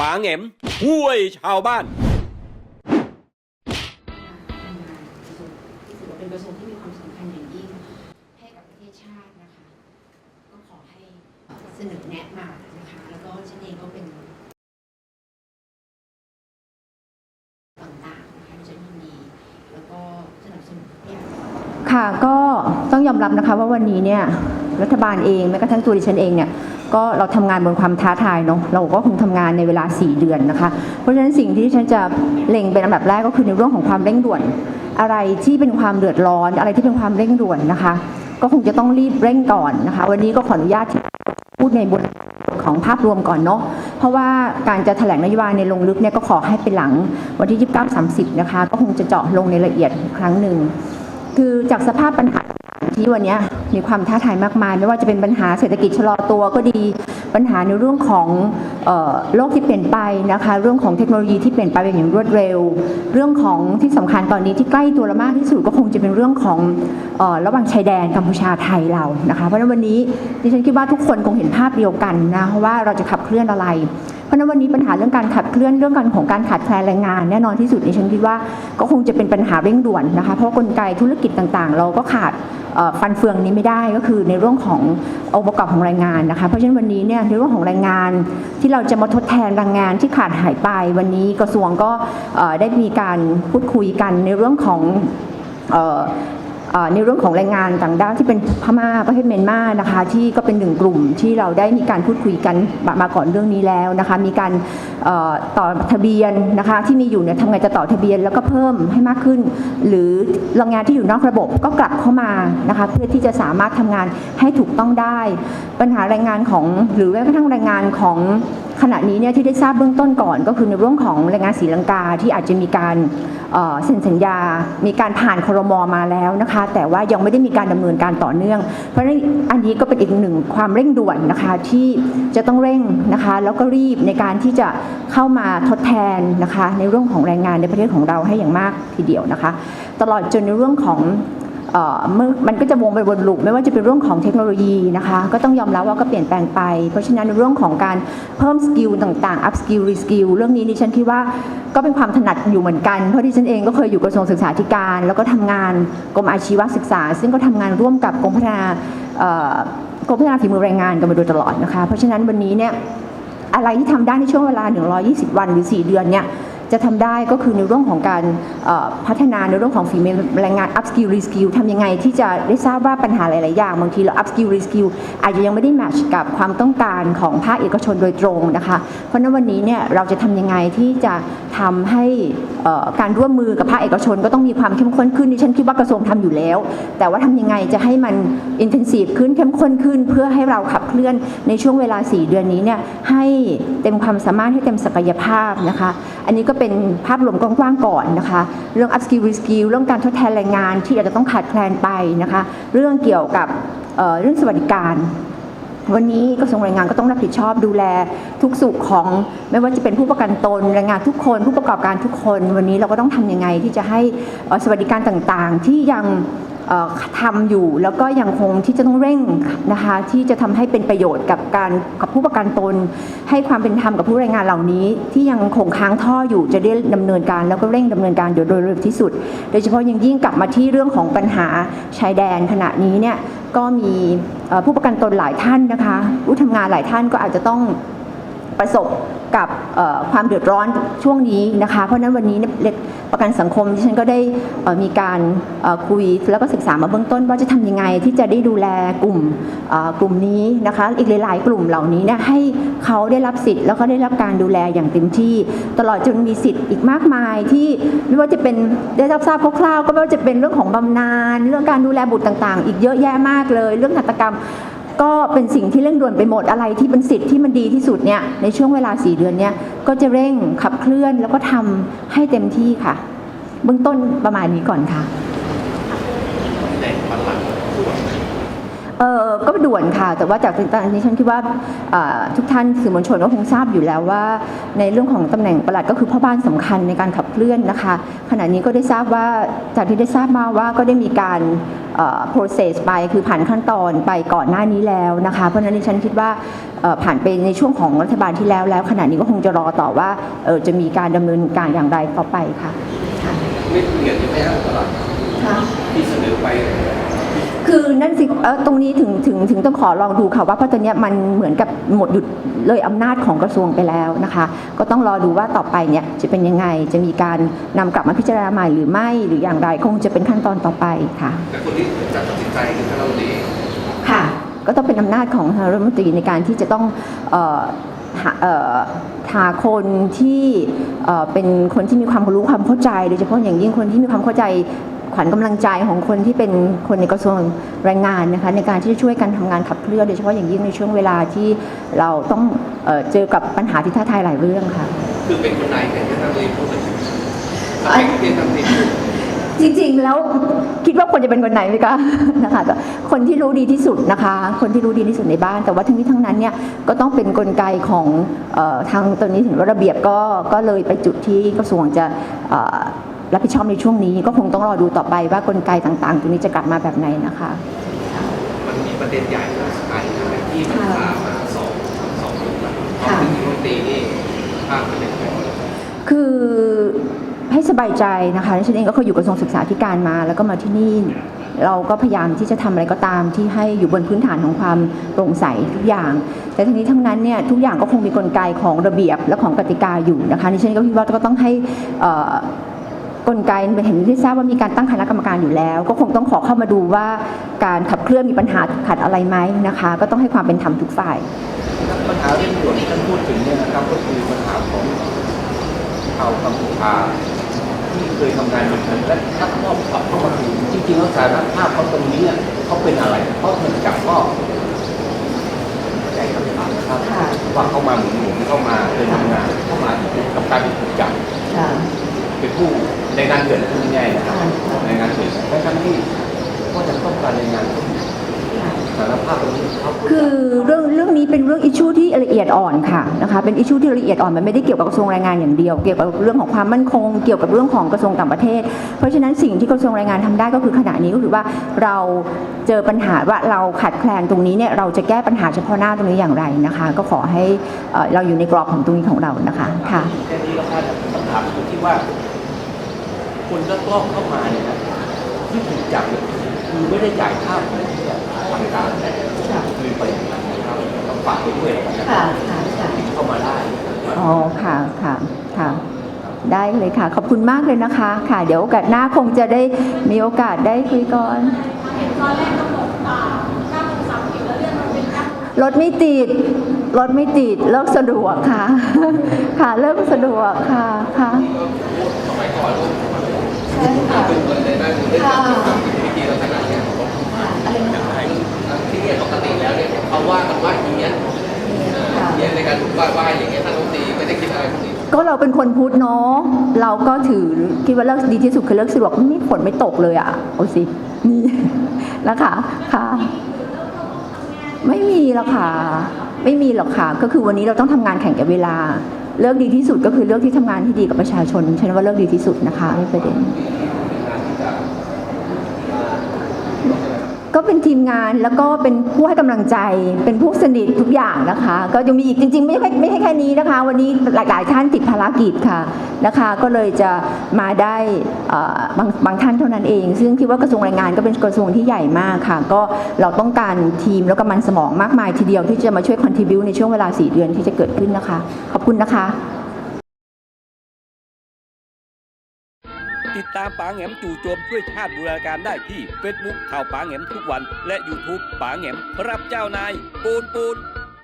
ปาแหงมห้วยชาวบ้าน ที่ถือว่าเป็นกระทรวงที่มีความสำคัญอย่างยิ่งให้กับประเทศชาตินะคะ ก็ขอให้เสนอแนะมานะคะ แล้วก็ฉันเองก็เป็นต่างๆนะคะที่ฉันยินดีแล้วก็สนับสนุนทุกอย่าง ค่ะก็ต้องยอมรับนะคะว่าวันนี้เนี่ย รัฐบาลเองแม้กระทั่งตัวดิฉันเองเนี่ยก็เราทำงานบนความท้าทายเนาะเราก็คงทำงานในเวลา 4 เดือนนะคะ เพราะฉะนั้นสิ่งที่ดิฉันจะเล็งเป็นอันดับแรกก็คือในเรื่องของความเร่งด่วน อะไรที่เป็นความเดือดร้อน อะไรที่เป็นความเร่งด่วนนะคะ ก็คงจะต้องรีบเร่งก่อนนะคะ วันนี้ก็ขออนุญาตที่พูดในบทของภาพรวมก่อนเนาะ เพราะว่าการจะแถลงนโยบายในลงลึกเนี่ยก็ขอให้เป็นหลังวันที่ 29-30 นะคะ ก็คงจะเจาะลงในละเอียดอีกครั้งหนึ่ง คือจากสภาพปัญหาที่วันนี้ มีความท้าทายมากมาย ไม่ว่าจะเป็นปัญหาเศรษฐกิจชะลอตัวก็ดีปัญหาในเรื่องของออโลกที่เปลี่ยนไปนะคะเรื่องของเทคโนโลยีที่เปลี่ยนไปอย่างรวดเร็ว เรื่องของที่สำคัญตอนนี้ที่ใกล้ตัวเรามากที่สุดก็คงจะเป็นเรื่องของออระหว่างชายแดนกัมพูชาไทยเรานะคะเพราะฉะนั้นวันนี้ดิฉันคิดว่าทุกคนคงเห็นภาพเดียวกันนะว่าเราจะขับเคลื่อนอะไร ราะนั้นวันนี้ปัญหาเรื่องการขับเคลื่อนเรื่องการของการขาดแคลนแรงงาน แน่นอนที่สุดในฉันคิดว่าก็คงจะเป็นปัญหาเร่งด่วนนะคะเพราะกลไกธุรกิจต่างๆ เราก็ขาดฟันเฟืองนี้ไม่ได้ก็คือในเรื่องขององค์ประกอบของแรงงานนะคะ เพราะฉะนั้นวันนี้เนี่ยในเรื่องของแรงงานที่เราจะมาทดแทนแรงงานที่ขาดหายไป วันนี้กระทรวงก็ได้มีการพูดคุยกันในเรื่องของ ในเรื่องของแรงงานต่างด้าวที่เป็นพม่าประเทศเมียนมานะคะที่ก็เป็นหนึ่งกลุ่มที่เราได้มีการพูดคุยกันมามาก่อนเรื่องนี้แล้วนะคะมีการต่อทะเบียนนะคะที่มีอยู่เนี่ยทำไงจะต่อทะเบียนแล้วก็เพิ่มให้มากขึ้น หรือแรงงานที่อยู่นอกระบบก็กลับเข้ามานะคะเพื่อที่จะสามารถทำงานให้ถูกต้องได้ ปัญหาแรงงานของหรือแม้กระทั่งแรงงานของ ขณะนี้เนี่ยที่ได้ทราบเบื้องต้นก่อน ก็คือในเรื่องของแรงงานศรีลังกาที่อาจจะมีการเซ็นสัญญา มีการผ่านครมมาแล้วนะคะ แต่ว่ายังไม่ได้มีการดำเนินการต่อเนื่อง เพราะฉะนั้นอันนี้ก็เป็นอีกหนึ่งความเร่งด่วนนะคะที่จะต้องเร่งนะคะแล้วก็รีบในการที่จะเข้ามาทดแทนนะคะในเรื่องของแรงงานในประเทศของเราให้อย่างมากทีเดียวนะคะ ตลอดจนในเรื่องของ มันก็จะวงไปวนลูปไม่ว่าจะเป็นเรื่องของเทคโนโลยีนะคะก็ต้องยอมรับว่าก็เปลี่ยนแปลงไป เพราะฉะนั้นในเรื่องของการเพิ่มสกิลต่างๆ up skill re skill เรื่องนี้ดิฉันคิดว่าก็เป็นความถนัดอยู่เหมือนกัน เพราะดิฉันเองก็เคยอยู่กระทรวงศึกษาธิการ แล้วก็ทำงานกรมอาชีวศึกษา ซึ่งก็ทำงานร่วมกับกรมพัฒนากรมพัฒนาฝีมือแรงงานกันมาโดยตลอดนะคะเพราะฉะนั้นวันนี้เนี่ยอะไรที่ทำได้ในช่วงเวลา 120 วันหรือ 4 เดือนเนี่ย จะทำได้ก็คือในเรื่องของการพัฒนาในเรื่องของฝีมือแรงงาน up skill re skill ทำยังไงที่จะได้ทราบว่าปัญหาหลาย ๆ อย่าง บางทีเรา up skill re skill อาจจะยังไม่ได้ match กับความต้องการของภาคเอกชนโดยตรงนะคะ เพราะนั้นวันนี้เนี่ยเราจะทำยังไงที่จะทำให้การร่วมมือกับภาคเอกชนก็ต้องมีความเข้มข้นขึ้นดิฉันคิดว่ากระทรวงทำอยู่แล้ว แต่ว่าทำยังไงจะให้มัน intensive ขึ้นเข้มข้นขึ้น เพื่อให้เราขับเคลื่อนในช่วงเวลา 4 เดือนนี้เนี่ยให้เต็มความสามารถให้เต็มศักยภาพนะคะ อันนี้ก็เป็นภาพรวมกว้างๆก่อนนะคะ เรื่อง up skill re skill เรื่องการทดแทนแรงงานที่อาจจะต้องขาดแคลนไปนะคะ เรื่องเกี่ยวกับเเรื่องสวัสดิการวันนี้กระทรวงแรงงานก็ต้องรับผิดชอบดูแลทุกสุขของไม่ว่าจะเป็นผู้ประกันตนแรงงานทุกคน ผู้ประกอบการทุกคน วันนี้เราก็ต้องทำยังไงที่จะให้สวัสดิการต่างๆ ที่ยัง ทำอยู่แล้วก็ยังคงที่จะต้องเร่งนะคะที่จะทำให้เป็นประโยชน์กับการกับผู้ประกันตน ให้ความเป็นธรรมกับผู้แรงงานเหล่านี้ ที่ยังคงค้างท่ออยู่จะได้ดำเนินการแล้วก็เร่งดำเนินการโดยเร็วที่สุด โดยเฉพาะยิ่งยิ่งกลับมาที่เรื่องของปัญหาชายแดนขณะนี้เนี่ยก็มีผู้ประกันตนหลายท่านนะคะผู้ทำงานหลายท่านก็อาจจะต้อง ประสบกับความเดือดร้อนช่วงนี้นะคะ เพราะนั้นวันนี้เนี่ยเล็กประกันสังคมที่ฉันก็ได้มีการคุยแล้วก็ศึกษามาเบื้องต้น ว่าจะทำยังไงที่จะได้ดูแลกลุ่มกลุ่มนี้นะคะ อีกหลาย ๆ กลุ่มเหล่านี้เนี่ยให้เขาได้รับสิทธิ์แล้วก็ได้รับการดูแลอย่างเต็มที่ ตลอดจนมีสิทธิ์อีกมากมายที่ไม่ว่าจะเป็นได้รับทราบคร่าวๆก็ไม่ว่าจะเป็นเรื่องของบำนาญเรื่องการดูแลบุตรต่าง ๆ อีกเยอะแยะมากเลย เรื่องหัตถกรรม ก็เป็นสิ่งที่เร่งด่วนไปหมดอะไรที่เป็นสิทธิ์ที่มันดีที่สุดเนี่ยในช่วงเวลา 4 เดือนเนี่ยก็จะเร่งขับเคลื่อนแล้วก็ทำให้เต็มที่ค่ะ เบื้องต้นประมาณนี้ก่อนค่ะเออก็ด่วนค่ะ แต่ว่าจากตอนนี้ฉันคิดว่าทุกท่านสื่อมวลชนก็คงทราบอยู่แล้วว่า ในเรื่องของตำแหน่งประหลัดก็คือพ่อบ้านสำคัญในการขับเคลื่อนนะคะ ขณะนี้ก็ได้ทราบว่าจากที่ได้ทราบมาว่าก็ได้มีการ process ไปคือผ่านขั้นตอนไปก่อนหน้านี้แล้วนะคะ เพราะฉะนั้นดิฉันคิดว่าเอ่อผ่านไปในช่วงของรัฐบาลที่แล้วแล้วขณะนี้ก็คงจะรอต่อว่าเอ่อจะมีการดำเนินการอย่างไรต่อไปค่ะไม่เปลี่ยนใช่ไหมครับตลาดที่เสนอไป คือนั่นสิเออตรงนี้ถึงถึงถึงต้องขอลองดูค่ะว่าเพราะตอนเนี้ยมันเหมือนกับหมดหยุดเลยอำนาจของกระทรวงไปแล้วนะคะ ก็ต้องรอดูว่าต่อไปเนี่ยจะเป็นยังไงจะมีการนำกลับมาพิจารณาใหม่หรือไม่หรืออย่างไรคงจะเป็นขั้นตอนต่อไปค่ะแต่คนที่จะตัดสินใจคือท่านรัฐมนตรีค่ะ ก็ต้องเป็นอำนาจของทางรัฐมนตรีในการที่จะต้องเอ่อหาเอ่อหาคนที่เอ่อเป็นคนที่มีความรู้ความเข้าใจ โดยเฉพาะอย่างยิ่งคนที่มีความเข้าใจ ขวัญกำลังใจของคนที่เป็นคนในกระทรวงแรงงานนะคะในการที่จะช่วยกันทำงานขับเคลื่อนโดยเฉพาะอย่างยิ่งในช่วงเวลาที่เราต้องเออเจอกับปัญหาที่ท้าทายหลายเรื่องค่ะคือเป็นคนไหนแต่ท่านรัฐมนตรีพูดถึงสเปคที่ท่านรัฐมนตรีพูดจริงๆ แล้วคิดว่าควรจะเป็นคนไหนไหมคะนะคะก็คนที่รู้ดีที่สุดนะคะ คนที่รู้ดีที่สุดในบ้าน แต่ว่าทั้งนี้ทั้งนั้นเนี่ยก็ต้องเป็นกลไกของออทางตอนนี้ถึงว่าระเบียบก็ก็เลยไปจุดที่กระทรวงจะ รับผิดชอบในช่วงนี้ก็คงต้องรอดูต่อไปว่ากลไกต่างๆ ตรงนี้จะกลับมาแบบไหนนะคะ มันมีประเด็นใหญ่ของสกายนะที่มันพามาสองสองเรื่องมันะค่ะที่รัฐมนตรีนี่ภาพประเด็นคือให้สบายใจนะคะดิฉันเองก็เคยอยู่กระทรวงศึกษาธิการมา แล้วก็มาที่นี่เราก็พยายามที่จะทำอะไรก็ตามที่ให้อยู่บนพื้นฐานของความโปร่งใสทุกอย่าง แต่ทั้งนี้ทั้งนั้นเนี่ยทุกอย่างก็คงมีกลไกของระเบียบและของกติกาอยู่นะคะดิฉันก็คิดว่าก็ต้องให้อ่อ กลไกเป็นเห็นที่ทราบว่ามีการตั้งคณะกรรมการอยู่แล้ว ก็คงต้องขอเข้ามาดูว่าการขับเคลื่อนมีปัญหาขัดอะไรไหมนะคะ ก็ต้องให้ความเป็นธรรมทุกฝ่าย ปัญหาเร่งด่วนที่ท่านพูดถึงเนี่ยนะครับก็คือปัญหาของชาวกัมพูชาที่เคยทำงานเหมือนกันและถ้าครอบกลับเข้ามาถึงจริงๆแล้วสารภาพเขาตรงนี้เนี่ยเขาเป็นอะไรเพราะมันจับก็ใจคำถามนะครับค่ะว่าเข้ามาหมุนหมุนเข้ามาเคยทำงานเข้ามากับการถูกจับ เป็นผู้ในงานเถื่อนพูดง่ายๆนะครับในงานเถื่อนทั้งๆที่ก็จะต้องการในงานเขาอยู่สารภาพตรงนี้เขาคือเรื่องเรื่องนี้เป็นเรื่องอิชชูที่ละเอียดอ่อนค่ะนะคะเป็นอิชชูที่ละเอียดอ่อนมันไม่ได้เกี่ยวกับกระทรวงแรงงานอย่างเดียว เกี่ยวกับเรื่องของความมั่นคง เกี่ยวกับเรื่องของกระทรวงต่างประเทศ เพราะฉะนั้นสิ่งที่กระทรวงแรงงานทำได้ก็คือขณะนี้ก็คือว่าเราเจอปัญหาว่าเราขาดแคลนตรงนี้เนี่ยเราจะแก้ปัญหาเฉพาะหน้าตรงนี้อย่างไรนะคะ ก็ขอให้เอ่อเราอยู่ในกรอบของตรงนี้ของเรานะคะค่ะแค่นี้ก็พลาดคำถามคือที่ว่า คนลักลอบเข้ามาเนี่ยนะที่ถูกจับคือไม่ได้จ่ายค่าเหมือนที่แบบทางการคือไปนะครับต้องฝากไปด้วยนะครับที่เข้ามาได้อ๋อค่ะค่ะค่ะได้เลยค่ะ ขอบคุณมากเลยนะคะ ค่ะ เดี๋ยวโอกาสหน้าคงจะได้มีโอกาสได้คุยก่อนตอนแรกกำหนดอ่า9โมง30แล้วเรื่องมันเป็น9โมงรถไม่ติดรถไม่ติดเลิกสะดวกค่ะ ค่ะเลิกสะดวกค่ะค่ะ ใช่ค่ะ ค่ะ วิธีลักษณะเนี้ยที่เนี่ยปกติแล้วเนี่ยเขาว่ากันว่าอย่างเงี้ยเนี่ยในการถูกว่าว่าอย่างเงี้ยท่านรัฐมนตรีไม่ได้คิดอะไรพวกนี้ ก็ เราเป็นคนพุทธเนาะเราก็ถือคิดว่าเลิกดีที่สุดคือเลิกสะดวกไม่ฝนไม่ตกเลยอะโอาสินี่นะคะค่ะ ไม่มีหรอกค่ะ ไม่มีหรอกค่ะ ก็คือวันนี้เราต้องทำงานแข่งกับเวลา เลิกดีที่สุดก็คือเลือกที่ทำงานที่ดีกับประชาชนฉันว่าเลิกดีที่สุดนะคะไม่ประเด็น ก็เป็นทีมงานแล้วก็เป็นผู้ให้กำลังใจ เป็นผู้สนิททุกอย่างนะคะ ก็ยังมีอีกจริง ๆ ไม่ใช่ไม่ใช่แค่นี้นะคะ วันนี้หลายๆท่านติดภารกิจค่ะนะคะ ก็เลยจะมาได้บางบางท่านเท่านั้นเอง ซึ่งคิดว่ากระทรวงแรงงานก็เป็นกระทรวงที่ใหญ่มากค่ะ ก็เราต้องการทีมแล้วก็มันสมองมากมายทีเดียวที่จะมาช่วยคอนทิบิวในช่วงเวลา 4 เดือนที่จะเกิดขึ้นนะคะ ขอบคุณนะคะ ติดตามป๋าแหมจู่โจมช่วยชาติบูรณาการได้ที่ Facebook ข่าวป๋าแหมทุกวัน และ YouTube ป๋าแหมรับเจ้านายปูนปูน